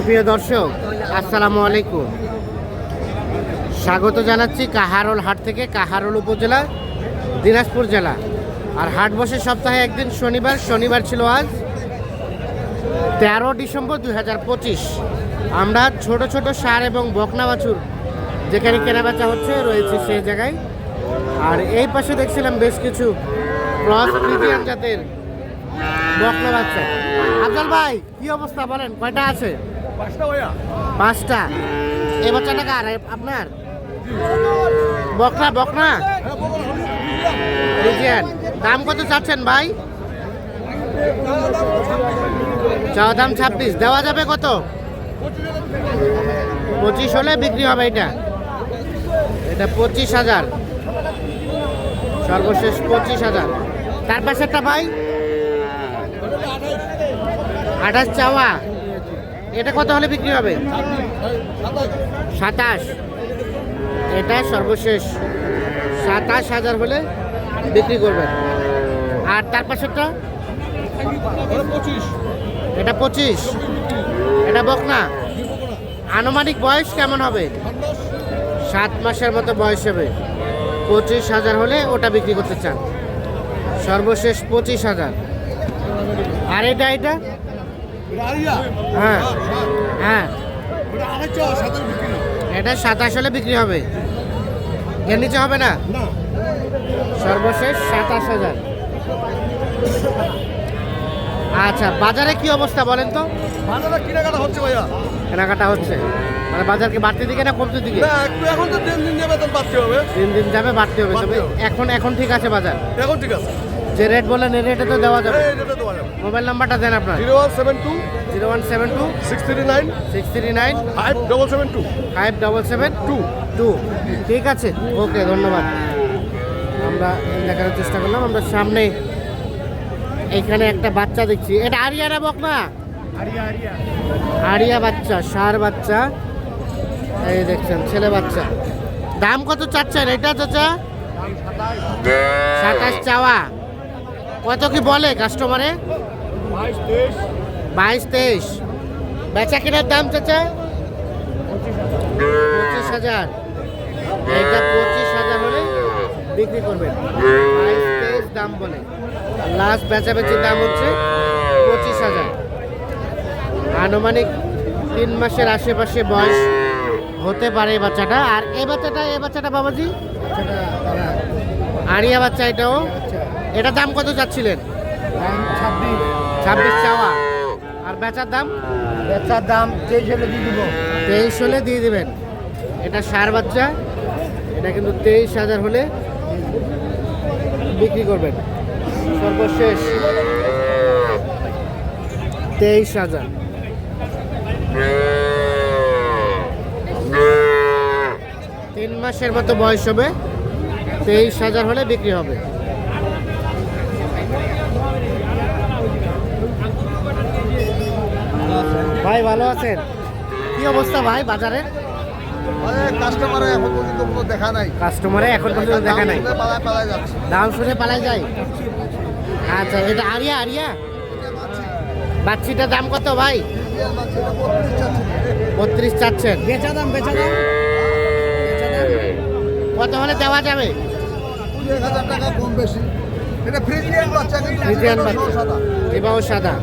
সুপ্রিয় দর্শক, আসসালামু আলাইকুম। স্বাগত জানাচ্ছি কাহারোল হাট থেকে, কাহারোল উপজেলা, দিনাজপুর জেলা। আর হাট বসে সপ্তাহে একদিন, শনিবার শনিবার ছিল আজ, তেরো ডিসেম্বর দুই হাজার পঁচিশ। আমরা ছোট ছোট সার এবং বকনা বাছুর, যেখানে কেনাবেচা হচ্ছে, রয়েছে সেই জায়গায়। আর এই পাশে দেখছিলাম বেশ কিছু ক্রস ফ্রিজিয়ান জাতের বকনা বাচ্চা। আফজাল ভাই, কি অবস্থা বলেন, কয়টা আছে? পাঁচটা এই বাচ্চাটা কার? আপনার? বকনা বকনা? দাম কত চাচ্ছেন ভাই? চাওয়া দাম ছাব্বিশ, দেওয়া যাবে কত? পঁচিশ হলে বিক্রি হবে এটা। এটা পঁচিশ হাজার। সর্বশেষ পঁচিশ হাজার। তার পাশে একটা ভাই? আঠাশ চাওয়া। এটা কত হলে বিক্রি হবে? সাতাশ। এটা সর্বশেষ। সাতাশ হাজার হলে বিক্রি করবেন। আর তার পাশেরটা? এটা পঁচিশ। এটা বকনা। আনুমানিক বয়স কেমন হবে? সাত মাসের মতো বয়স হবে। পঁচিশ হাজার হলে ওটা বিক্রি করতে চান। সর্বশেষ পঁচিশ হাজার। আর এটা এটা? হ্যাঁ। হ্যাঁ। এটা সাতাশ হলে বিক্রি হবে। এর নিচে হবে না? সর্বশেষ সাতাশ হাজার। আচ্ছা বাজারে কি অবস্থা বলেন তো? বাজারে কেনাকাটা হচ্ছে ভাইয়া। কেনাকাটা হচ্ছে। মানে বাজারকে বাড়তে দিকে না কমতে দিকে? না একটু এখন তো দিন দিন যাবে তখন বাড়তে হবে। দিন দিন যাবে বাড়তে হবে। তবে এখন এখন ঠিক আছে বাজার? এখন ঠিক আছে। যে রেট বললেন এই রেটে তো দেওয়া যাবে। মোবাইল নাম্বারটা দেন আপনার। Zero one seven two zero one seven two six three nine six three nine five double seven two five double seven two two ঠিক আছে? ওকে ধন্যবাদ। আমরা দেখানোর চেষ্টা করলাম। আমরা সামনে এখানে একটা বাচ্চা দেখছি। এটা আরিয়ানা বক না আরিয়া বাচ্চা সার বাচ্চা। এই দেখছেন ছেলে বাচ্চা। দাম কত চাচ্ছেন? এটা চাচা? সাতাশ চাওয়া। কত কি বলে কাস্টমারে বাইশ তেইশ। বেচা কেনার দাম চাচা? পঁচিশ হাজার। এইটা পঁচিশ হাজার হলে বিক্রি করবেন। বাইশ তেইশ দাম বলে। লাস্ট বেচাবেচির দাম হচ্ছে পঁচিশ হাজার। আনুমানিক তিন মাসের আশেপাশে বয়স হতে পারে এই বাচ্চাটা। আর এই বাচ্চাটা এই বাচ্চাটা বাবাজি? আরিয়া বাচ্চা এটাও? এটা দাম কত চাচ্ছিলেন? ছাব্বিশ ছাব্বিশ চাওয়া। আর বেচার দাম? বেচার দাম তেইশ হলে দিয়ে দিব। তেইশ হলে দিয়ে দেবেন। এটা সার বাচ্চা এটা কিন্তু তেইশ হাজার হলে বিক্রি করবেন। সর্বশেষ তেইশ হাজার। তিন মাসের মতো বয়স হবে তেইশ হাজার হলে বিক্রি হবে। ভাই ভালো আছেন? কি অবস্থা ভাই বাজারে কাস্টমারে এখন পর্যন্ত কোনো দেখা নাই। কাস্টমারে এখন পর্যন্ত দেখা নাই? পালায় পালায় যাচ্ছে। দাম শুনে পালাই যায়? আচ্ছা এটা আরিয়া আরিয়া? বাচ্চিটার দাম কত ভাই? বত্রিশ চাচ্ছেন। বেচা দাম বেচা দাম? কত হলে দেওয়া যাবে? টাকা কম বেশি। এটা ফ্রিজিয়ান বাচ্চা কিন্তু ফ্রিজিয়ান বাচ্চা। সাদা। এবাও সাদা?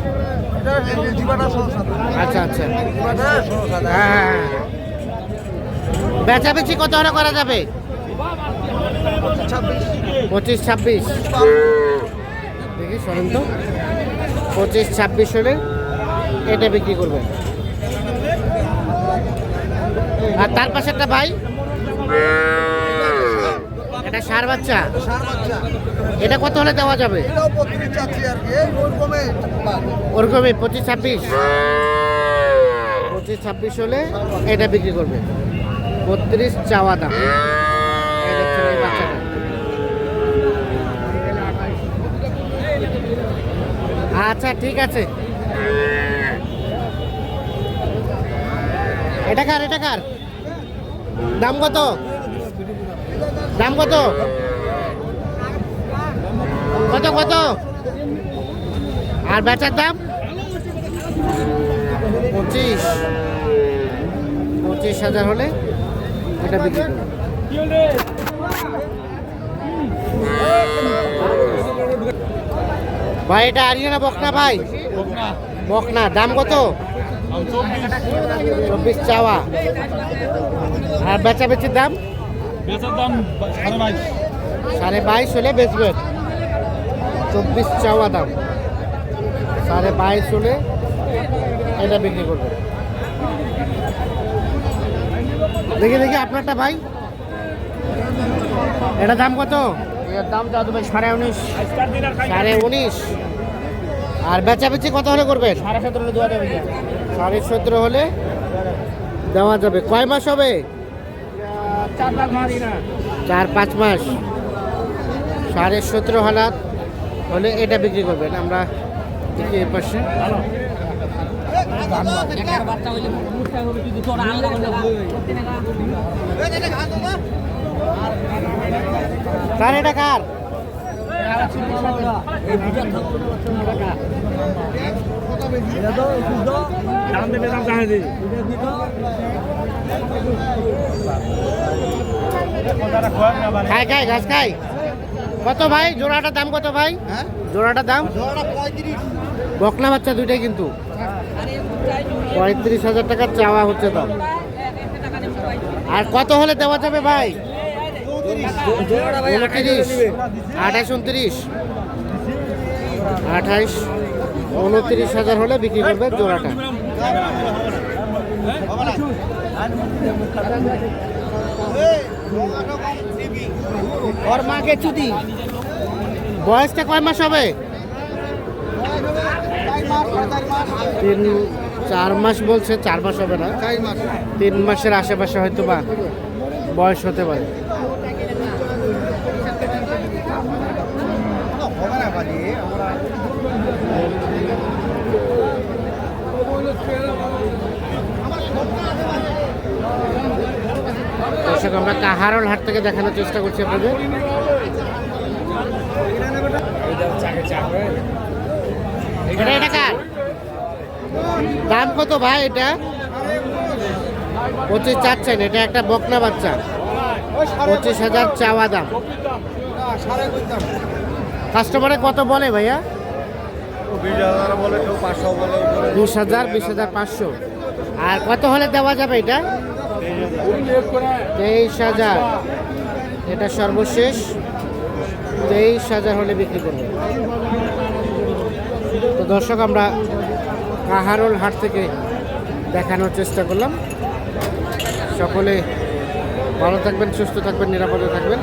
এটা সহ সাদা। আচ্ছা আচ্ছা। জীবাণু সহ সাদা। হ্যাঁ হ্যাঁ হ্যাঁ। বেচাবেচি কত হলে করা যাবে? পঁচিশ ছাব্বিশ। দেখি শোনেন তো। পঁচিশ ছাব্বিশ হলে এটা বিক্রি করবেন। আর তার পাশে একটা ভাই? এটা সার বাচ্চা? এটা কত হলে দেওয়া যাবে? ওরকমই পঁচিশ ছাব্বিশ? পঁচিশ ছাব্বিশ হলে এটা বিক্রি করবে। বত্রিশ চাওয়া দাম। আচ্ছা ঠিক আছে। এটা কার এটা কার? দাম কত? দাম কত? কত কত? আর বেচার দাম? পঁচিশ। পঁচিশ হাজার হলে এটা বিক্রি করবে। ভাই এটা আরিয়ানা বকনা ভাই? বকনা। দাম কত? চব্বিশ। চাওয়া। আর বেচা বেচির দাম? বেচার দাম সাড়ে বাইশ। সাড়ে বাইশ হলে বেচবেন। চব্বিশ চাওয়া দাম। সাড়ে বাইশ হলে এটা বিক্রি করবেন। দেখি দেখি আপনারটা ভাই। এটা দাম কত? এর দাম দাদু ভাই সাড়ে উনিশ। সাড়ে উনিশ। আর বেচাবেচি কত হলে করবেন? সাড়ে সতেরো হলে দেওয়া যাবে। সাড়ে সতেরো হলে দেওয়া যাবে। কয় মাস হবে? চার পাঁচ মাস। সাড়ে সতেরো হাজার হলে এটা বিক্রি করবেন। আমরা দেখি পাশে। কার এটা কার? দাম দেবে দাম খায় খায় ঘাস খায় কত ভাই? জোড়াটার দাম কত ভাই? হ্যাঁ? জোড়াটার দাম? বকনা বাচ্চা দুইটাই কিন্তু। পঁয়ত্রিশ হাজার টাকা চাওয়া হচ্ছে তো। আর কত হলে দেওয়া যাবে ভাই? উনত্রিশ। আঠাশ উনত্রিশ। আঠাইশ উনত্রিশ হাজার হলে বিক্রি করবে জোড়াটা। ওর মাকে চুদি বয়সটা কয় মাস হবে? তিন, চার মাস বলছে, চার মাস হবে না। তিন মাসের আশেপাশে হয়তো বা বয়স হতে পারে। আমরা দর্শক আমরা কাহারল হাট থেকে দেখানোর চেষ্টা করছি আপনাদের। এটা এটা কার? দাম কত ভাই এটা? পঁচিশ চাচ্ছেন এটা একটা বকনা বাচ্চা। পঁচিশ হাজার চাওয়া দাম। কাস্টমারে কত বলে ভাইয়া? বিশ হাজার বিশ হাজার বিশ হাজার পাঁচশো। আর কত হলে দেওয়া যাবে এটা? তেইশ হাজার। এটা সর্বশেষ। তেইশ হাজার হলে বিক্রি করবে। তো দর্শক, আমরা কাহারোল হাট থেকে দেখানোর চেষ্টা করলাম। সকলে ভালো থাকবেন, সুস্থ থাকবেন, নিরাপদে থাকবেন।